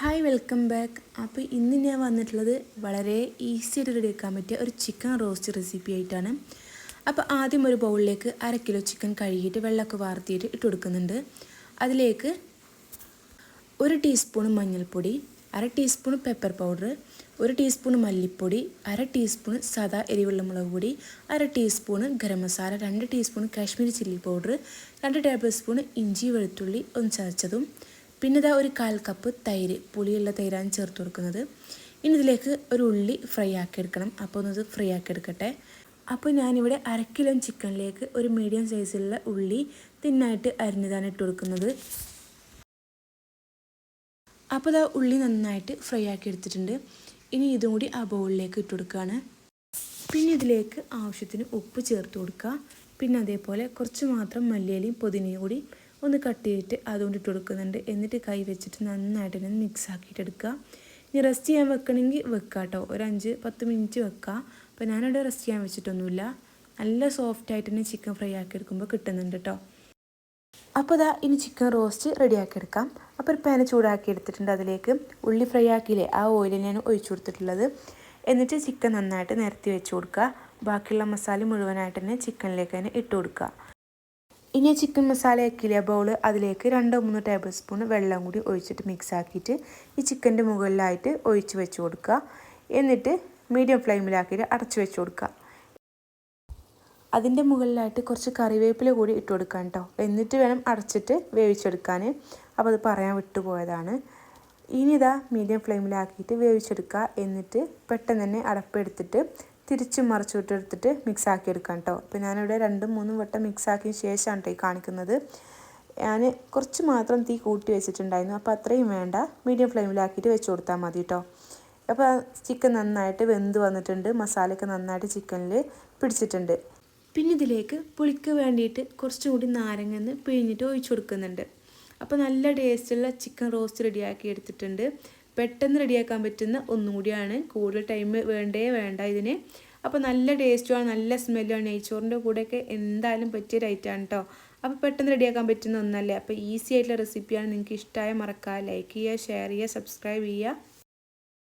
Hi welcome back അപ്പോൾ ഇന്ന് ഞാൻ വന്നിട്ടുള്ളത് വളരെ ഈസി ആയിട്ട് റെഡിയാക്കാൻ പറ്റിയ ഒരു ചിക്കൻ റോസ്റ്റ് റെസിപ്പി ആയിട്ടാണ്. അപ്പോൾ ആദ്യം ഒരു ബൗളിലേക്ക് അര കിലോ ചിക്കൻ കഴുകിയിട്ട് വെള്ളമൊക്കെ വാർത്തിയിട്ട് ഇട്ട് കൊടുക്കുന്നുണ്ട്. അതിലേക്ക് ഒരു ടീസ്പൂൺ മഞ്ഞൾപ്പൊടി അര ടീസ്പൂൺ പെപ്പർ പൗഡർ ഒരു ടീസ്പൂൺ മല്ലിപ്പൊടി അര ടീസ്പൂൺ സാദാ എരിവുള്ള മുളക് പൊടി അര ടീസ്പൂൺ ഗരം മസാല രണ്ട് ടീസ്പൂൺ കാശ്മീരി ചില്ലി പൗഡർ രണ്ട് ടേബിൾ സ്പൂൺ ഇഞ്ചി വെളുത്തുള്ളി ഒന്ന് ചതച്ചതും പിന്നെ ഇതാ ഒരു കാൽ കപ്പ് തൈര് പുളിയുള്ള തൈരാണ് ചേർത്ത് കൊടുക്കുന്നത്. ഇനി ഇതിലേക്ക് ഒരു ഉള്ളി ഫ്രൈ ആക്കി എടുക്കണം. അപ്പോൾ ഒന്നത് ഫ്രൈ ആക്കി എടുക്കട്ടെ. അപ്പോൾ ഞാനിവിടെ അര കിലോ ചിക്കനിലേക്ക് ഒരു മീഡിയം സൈസിലുള്ള ഉള്ളി തിന്നായിട്ട് അരിഞ്ഞതാണ് ഇട്ട് കൊടുക്കുന്നത്. അപ്പോൾ ഇതാ ഉള്ളി നന്നായിട്ട് ഫ്രൈ ആക്കി എടുത്തിട്ടുണ്ട്. ഇനി ഇതും കൂടി ആ ബൗളിലേക്ക് ഇട്ട് കൊടുക്കുകയാണ് പിന്നെ ഇതിലേക്ക് ആവശ്യത്തിന് ഉപ്പ് ചേർത്ത് കൊടുക്കുക പിന്നെ അതേപോലെ കുറച്ച് മാത്രം മല്ലിയിലയും പുതിനയും കൂടി ഒന്ന് കട്ട് ചെയ്തിട്ട് അതുകൊണ്ട് ഇട്ട് കൊടുക്കുന്നുണ്ട്. എന്നിട്ട് കൈ വെച്ചിട്ട് നന്നായിട്ട് തന്നെ മിക്സ് ആക്കിയിട്ട് എടുക്കുക. ഇനി റെസ്റ്റ് ചെയ്യാൻ വെക്കണമെങ്കിൽ വെക്കുക കേട്ടോ ഒരു അഞ്ച് പത്ത് മിനിറ്റ് വെക്കുക. അപ്പോൾ ഞാനിവിടെ റെസ്റ്റ് ചെയ്യാൻ വെച്ചിട്ടൊന്നുമില്ല. നല്ല സോഫ്റ്റ് ആയിട്ട് തന്നെ ചിക്കൻ ഫ്രൈ ആക്കി എടുക്കുമ്പോൾ കിട്ടുന്നുണ്ട് കേട്ടോ അപ്പോൾ ഇതാ ഇനി ചിക്കൻ റോസ്റ്റ് റെഡിയാക്കി എടുക്കാം. അപ്പോൾ ഒരു പാന ചൂടാക്കി എടുത്തിട്ടുണ്ട് അതിലേക്ക്. ഉള്ളി ഫ്രൈ ആക്കിയില്ലേ ആ ഓയിൽ ഞാൻ ഒഴിച്ചു കൊടുത്തിട്ടുള്ളത്. എന്നിട്ട് ചിക്കൻ നന്നായിട്ട് നിരത്തി വെച്ച് കൊടുക്കുക. ബാക്കിയുള്ള മസാല മുഴുവനായിട്ട് തന്നെ ചിക്കനിലേക്ക് തന്നെ ഇട്ട് കൊടുക്കുക. ഇനി ചിക്കൻ മസാല ആക്കിയില്ലേ ബൗൾ അതിലേക്ക് രണ്ടോ മൂന്നോ ടേബിൾ സ്പൂൺ വെള്ളം കൂടി ഒഴിച്ചിട്ട് മിക്സ് ആക്കിയിട്ട് ഈ ചിക്കന്റെ മുകളിലായിട്ട് ഒഴിച്ച് വെച്ച് കൊടുക്കുക. എന്നിട്ട് മീഡിയം ഫ്ലെയിമിലാക്കിയിട്ട് അടച്ചു വെച്ച് കൊടുക്കുക. അതിന്റെ മുകളിലായിട്ട് കുറച്ച് കറിവേപ്പില കൂടി ഇട്ട് കൊടുക്കാം കേട്ടോ എന്നിട്ട് വേണം അടച്ചിട്ട് വേവിച്ചെടുക്കാൻ. അപ്പോൾ അത് പറയാൻ വിട്ടുപോയതാണ് ഇനി ഇതാ മീഡിയം ഫ്ലെയിമിലാക്കിയിട്ട് വേവിച്ചെടുക്കുക. എന്നിട്ട് പെട്ടെന്ന് തന്നെ അടപ്പെടുത്തിട്ട് തിരിച്ചും മറിച്ചു വിട്ടെടുത്തിട്ട് മിക്സ് ആക്കി എടുക്കാം കേട്ടോ. അപ്പോൾ ഞാനിവിടെ രണ്ടും മൂന്നും വട്ടം മിക്സ് ആക്കിയ ശേഷമാണ് കേട്ടോ കാണിക്കുന്നത്. ഞാൻ കുറച്ച് മാത്രം തീ കൂട്ടി വെച്ചിട്ടുണ്ടായിരുന്നു. അപ്പോൾ അത്രയും വേണ്ട. മീഡിയം ഫ്ലെയിമിലാക്കിയിട്ട് വെച്ച് കൊടുത്താൽ മതി കേട്ടോ. അപ്പോൾ ചിക്കൻ നന്നായിട്ട് വെന്ത് വന്നിട്ടുണ്ട്. മസാലയൊക്കെ നന്നായിട്ട് ചിക്കനിൽ പിടിച്ചിട്ടുണ്ട്. പിന്നെ ഇതിലേക്ക് പുളിക്ക് വേണ്ടിയിട്ട് കുറച്ചും കൂടി നാരങ്ങന്ന് പിഴിഞ്ഞിട്ട് ഒഴിച്ചു കൊടുക്കുന്നുണ്ട്. അപ്പോൾ നല്ല ടേസ്റ്റുള്ള ചിക്കൻ റോസ്റ്റ് റെഡിയാക്കി എടുത്തിട്ടുണ്ട്. പെട്ടെന്ന് റെഡിയാക്കാൻ പറ്റുന്ന ഒന്നും കൂടിയാണ് കൂടുതൽ ടൈം വേണ്ടേ വേണ്ട ഇതിന്. അപ്പോൾ നല്ല ടേസ്റ്റുമാണ് നല്ല സ്മെല്ലുമാണ് നെയ്ച്ചോറിന്റെ കൂടെയൊക്കെ എന്തായാലും പറ്റിയ റൈറ്റാണ് കേട്ടോ അപ്പോൾ പെട്ടെന്ന് റെഡിയാക്കാൻ പറ്റുന്ന ഒന്നല്ലേ? അപ്പോൾ ഈസി ആയിട്ടുള്ള റെസിപ്പിയാണ് നിങ്ങൾക്ക് ഇഷ്ടമായ മറക്കുക ലൈക്ക് ചെയ്യുക ഷെയർ ചെയ്യുക സബ്സ്ക്രൈബ് ചെയ്യുക.